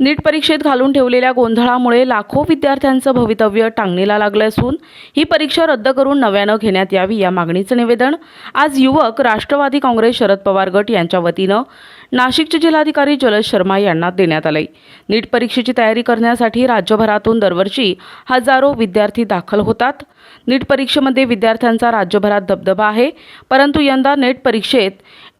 नीट परीक्षेत घालून ठेवलेल्या गोंधळामुळे लाखो विद्यार्थ्यांचं भवितव्य टांगणीला लागलं असून ही परीक्षा रद्द करून नव्यानं घेण्यात यावी या मागणीचं निवेदन आज युवक राष्ट्रवादी काँग्रेस शरद पवार गट यांच्या वतीनं नाशिकचे जिल्हाधिकारी जलज शर्मा यांना देण्यात आलंय. नीट परीक्षेची तयारी करण्यासाठी राज्यभरातून दरवर्षी हजारो विद्यार्थी दाखल होतात. नीट परीक्षेमध्ये विद्यार्थ्यांचा राज्यभरात दबदबा आहे परंतु यंदा नेट परीक्षेत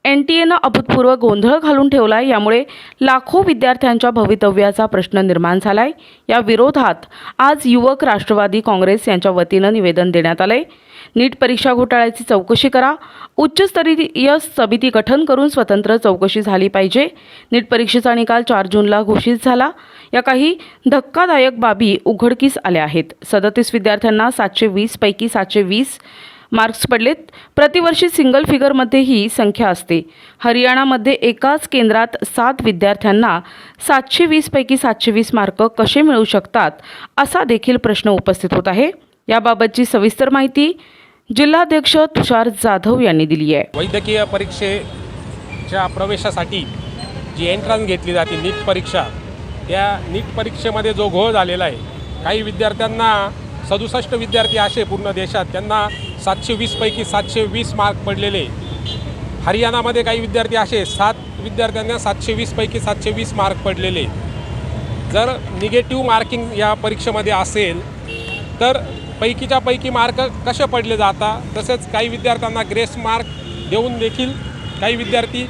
एन टी एनं अभूतपूर्व गोंधळ घालून ठेवला आहे यामुळे लाखो विद्यार्थ्यांच्या भवितव्याचा प्रश्न निर्माण झाला आहे या विरोधात आज युवक राष्ट्रवादी काँग्रेस यांच्या वतीनं निवेदन देण्यात आलं आहे नीट परीक्षा घोटाळ्याची चौकशी करा. उच्चस्तरीय समिती गठन करून स्वतंत्र चौकशी झाली पाहिजे. नीट परीक्षेचा निकाल चार जूनला घोषित झाला. या काही धक्कादायक बाबी उघडकीस आल्या आहेत. सदतीस विद्यार्थ्यांना सातशे वीसपैकी सातशे वीस मार्क्स पडलेत. प्रतिवर्षी सिंगल फिगरमध्ये ही संख्या असते. हरियाणामध्ये एकाच केंद्रात सात विद्यार्थ्यांना सातशे वीसपैकी सातशे वीस मार्क कसे मिळू शकतात असा देखील प्रश्न उपस्थित होत आहे. याबाबतची सविस्तर माहिती जिल्हाध्यक्ष तुषार जाधव यांनी दिली आहे. वैद्यकीय परीक्षेच्या प्रवेशासाठी जी एंट्रन्स घेतली जाते नीट परीक्षा त्या नीट परीक्षेमध्ये जो घोळ झालेला आहे काही विद्यार्थ्यांना सदुसष्ट विद्यार्थी असे पूर्ण देशात त्यांना सातशे वीसपैकी सातशे वीस मार्क पडलेले. हरियाणामध्ये काही विद्यार्थी असे सात विद्यार्थ्यांना सातशे वीसपैकी सातशे वीस मार्क पडलेले. जर निगेटिव्ह मार्किंग या परीक्षेमध्ये असेल तर पैकीच्या पैकी मार्क कसे पडले जातात तसेच काही विद्यार्थ्यांना ग्रेस मार्क देऊन देखील काही विद्यार्थी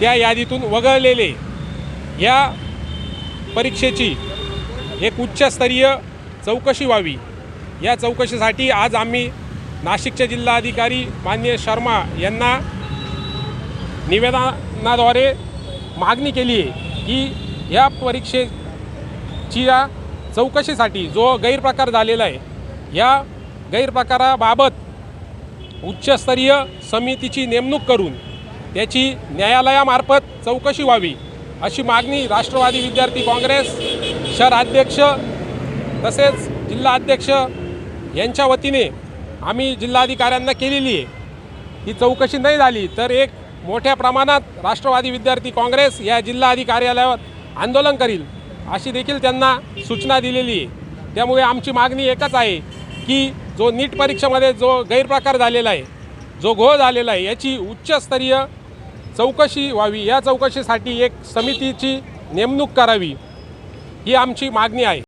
त्या यादीतून वगळलेले. या परीक्षेची एक उच्चस्तरीय चौकशी व्हावी. या चौकशीसाठी आज आम्ही नाशिकचे जिल्हाधिकारी मान्य शर्मा यांना निवेदनाद्वारे मागणी केली आहे की या परीक्षेची या चौकशीसाठी जो गैरप्रकार झालेला आहे या गैरप्रकाराबाबत उच्चस्तरीय समितीची नेमणूक करून त्याची न्यायालयामार्फत चौकशी व्हावी अशी मागणी राष्ट्रवादी विद्यार्थी काँग्रेस शहराध्यक्ष तसेच जिल्हाध्यक्ष यांच्या वतीने आम्ही जिल्हाधिकाऱ्यांना केलेली आहे. ही चौकशी नाही झाली तर एक मोठ्या प्रमाणात राष्ट्रवादी विद्यार्थी काँग्रेस या जिल्हाधिकारी कार्यालयावर आंदोलन करील अशी देखील त्यांना सूचना दिलेली आहे. त्यामुळे आमची मागणी एकच आहे की जो नीट परीक्षेमध्ये जो गैरप्रकार झालेला आहे जो घोळ झालेला आहे याची उच्चस्तरीय चौकशी व्हावी. या चौकशीसाठी एक समितीची नेमणूक करावी. ही आमची मागणी आहे.